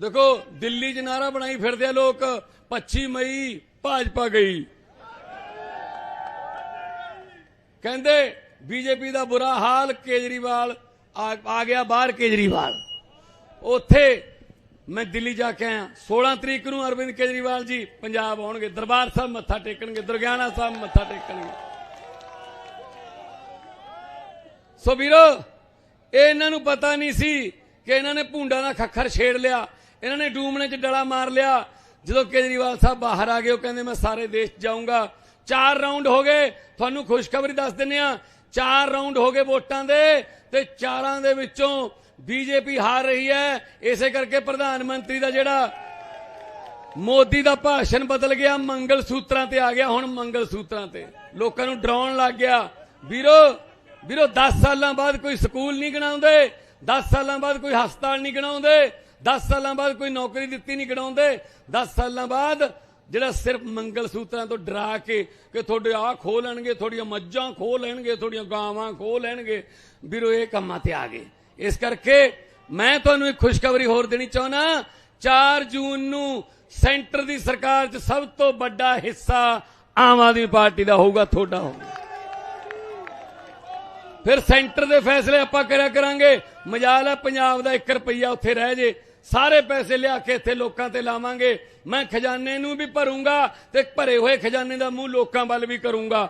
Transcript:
ਦੇਖੋ, ਦਿੱਲੀ 'ਚ ਨਾਰਾ ਬਣਾਈ ਫਿਰਦੇ ਆ ਲੋਕ। 25 ਮਈ ਭਾਜਪਾ ਗਈ। ਕਹਿੰਦੇ, ਬੀਜੇਪੀ ਦਾ ਬੁਰਾ ਹਾਲ, ਕੇਜਰੀਵਾਲ ਆ ਗਿਆ ਬਾਹਰ ਕੇਜਰੀਵਾਲ। ਉੱਥੇ ਮੈਂ ਦਿੱਲੀ ਜਾ ਕੇ ਆਇਆ। 16 ਤਰੀਕ ਨੂੰ ਅਰਵਿੰਦ ਕੇਜਰੀਵਾਲ ਜੀ ਪੰਜਾਬ ਆਉਣਗੇ। ਦਰਬਾਰ ਸਾਹਿਬ ਮੱਥਾ ਟੇਕਣਗੇ, ਦੁਰਗਿਆਣਾ ਸਾਹਿਬ ਮੱਥਾ ਟੇਕਣਗੇ। ਸੋ ਵੀਰੋ, ਇਹ ਇਹਨਾਂ ਨੂੰ ਪਤਾ ਨਹੀਂ ਸੀ ਕਿ ਇਹਨਾਂ ਨੇ ਭੁੰਡਾ ਦਾ ਖੱਖਰ ਛੇੜ ਲਿਆ। ਇਹਨਾਂ ਨੇ ਡੂਮਣੇ 'ਚ ਡਲਾ ਮਾਰ ਲਿਆ। ਜਦੋਂ ਕੇਜਰੀਵਾਲ ਸਾਹਿਬ ਬਾਹਰ ਆ ਗਏ, ਉਹ ਕਹਿੰਦੇ, ਮੈਂ ਸਾਰੇ ਦੇਸ਼ ਜਾਊਂਗਾ। ਚਾਰ ਰਾਉਂਡ ਹੋ ਗਏ। ਤੁਹਾਨੂੰ ਖੁਸ਼ਖਬਰੀ ਦੱਸ ਦਿੰਨੇ ਆ ਚਾਰ ਰਾਉਂਡ ਹੋ ਗਏ ਵੋਟਾਂ ਦੇ ਤੇ ਚਾਰਾਂ ਦੇ ਵਿੱਚੋਂ ਬੀਜੇਪੀ ਹਾਰ ਰਹੀ ਹੈ। ਇਸੇ ਕਰਕੇ ਪ੍ਰਧਾਨ ਮੰਤਰੀ ਦਾ ਜਿਹੜਾ ਮੋਦੀ ਦਾ ਭਾਸ਼ਣ ਬਦਲ ਗਿਆ, ਮੰਗਲ ਸੂਤਰਾਂ ਤੇ ਆ ਗਿਆ। ਹੁਣ ਮੰਗਲ ਸੂਤਰਾਂ ਤੇ ਲੋਕਾਂ ਨੂੰ ਡਰਾਉਣ ਲੱਗ ਗਿਆ। ਵੀਰੋ ਵੀਰੋ 10 ਸਾਲਾਂ ਬਾਅਦ ਕੋਈ ਸਕੂਲ ਨਹੀਂ ਗਣਾਉਂਦੇ 10 ਸਾਲਾਂ ਬਾਅਦ ਕੋਈ ਹਸਪਤਾਲ ਨਹੀਂ ਗਣਾਉਂਦੇ। 10 ਸਾਲਾਂ ਬਾਅਦ ਕੋਈ ਨੌਕਰੀ ਦਿੱਤੀ ਨਹੀਂ ਗਣਾਉਂਦੇ 10 ਸਾਲਾਂ ਬਾਅਦ ਜਿਹੜਾ ਸਿਰਫ ਮੰਗਲ ਸੂਤਰਾਂ ਤੋਂ ਡਰਾ ਕੇ ਕਿ ਤੁਹਾਡੇ ਆ ਖੋ ਲੈਣਗੇ, ਤੁਹਾਡੀਆਂ ਮੱਝਾਂ ਖੋ ਲੈਣਗੇ, ਤੁਹਾਡੀਆਂ ਗਾਵਾਂ ਖੋ ਲੈਣਗੇ, ਵੀਰੋ, ਇਹ ਕੰਮਾਂ ਤੇ ਆ ਗਏ। ਇਸ ਕਰਕੇ ਮੈਂ ਤੁਹਾਨੂੰ ਇੱਕ ਖੁਸ਼ਖਬਰੀ ਹੋਰ ਦੇਣੀ ਚਾਹੁੰਦਾ। 4 ਜੂਨ ਨੂੰ ਸੈਂਟਰ ਦੀ ਸਰਕਾਰ 'ਚ ਸਭ ਤੋਂ ਵੱਡਾ ਹਿੱਸਾ ਆਮ ਆਦਮੀ ਪਾਰਟੀ ਦਾ ਹੋਊਗਾ, ਤੁਹਾਡਾ ਹੋਊਗਾ। ਫਿਰ ਸੈਂਟਰ ਦੇ ਫੈਸਲੇ ਆਪਾਂ ਕਰਿਆ ਕਰਾਂਗੇ। ਮਜਾਲ ਹੈ ਪੰਜਾਬ ਦਾ 1 ਰੁਪਈਆ ਉੱਥੇ ਰਹਿ ਜੇ। ਸਾਰੇ ਪੈਸੇ ਲਿਆ ਕੇ ਇੱਥੇ ਲੋਕਾਂ ਤੇ ਲਾਵਾਂਗੇ। ਮੈਂ ਖਜ਼ਾਨੇ ਨੂੰ ਵੀ ਭਰੂੰਗਾ ਤੇ ਭਰੇ ਹੋਏ ਖਜ਼ਾਨੇ ਦਾ ਮੂੰਹ ਲੋਕਾਂ ਵੱਲ ਵੀ ਕਰੂੰਗਾ।